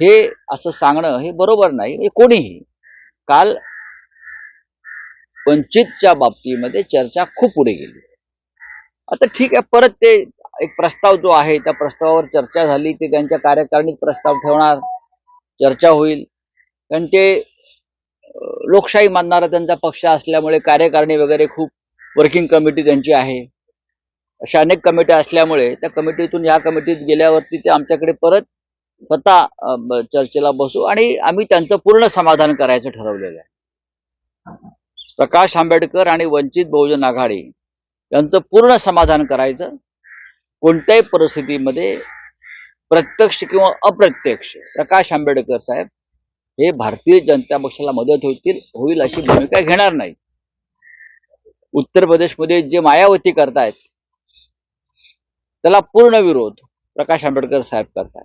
हे असं सांगणं हे बरोबर नाही हे कोणीही. काल वंचितच्या बाबतीमध्ये चर्चा खूप पुढे गेली. आता ठीक आहे परत ते एक प्रस्ताव जो आहे त्या प्रस्तावावर चर्चा झाली ते त्यांच्या कार्यकारिणीत प्रस्ताव ठेवणार चर्चा होईल. कारण ते लोकशाही मानणारा त्यांचा पक्ष असल्यामुळे कार्यकारिणी वगैरे खूप वर्किंग कमिटी त्यांची आहे. अशा अनेक कमिट्या असल्यामुळे त्या कमिटीतून या कमिटीत गेल्यावरती ते आमच्याकडे परत स्वतः चर्चेला बसू आणि आम्ही त्यांचं पूर्ण समाधान करायचं ठरवलेलं आहे. प्रकाश आंबेडकर आणि वंचित बहुजन आघाडी यांचं पूर्ण समाधान करायचं. कोणत्याही परिस्थितीमध्ये प्रत्यक्ष किंवा अप्रत्यक्ष प्रकाश आंबेडकर साहेब हे भारतीय जनता पक्षाला मदत होतील होईल अशी भूमिका घेणार नाही. उत्तर प्रदेशमध्ये जे मायावती करतायत त्याला पूर्ण विरोध प्रकाश आंबेडकर साहेब करतायत.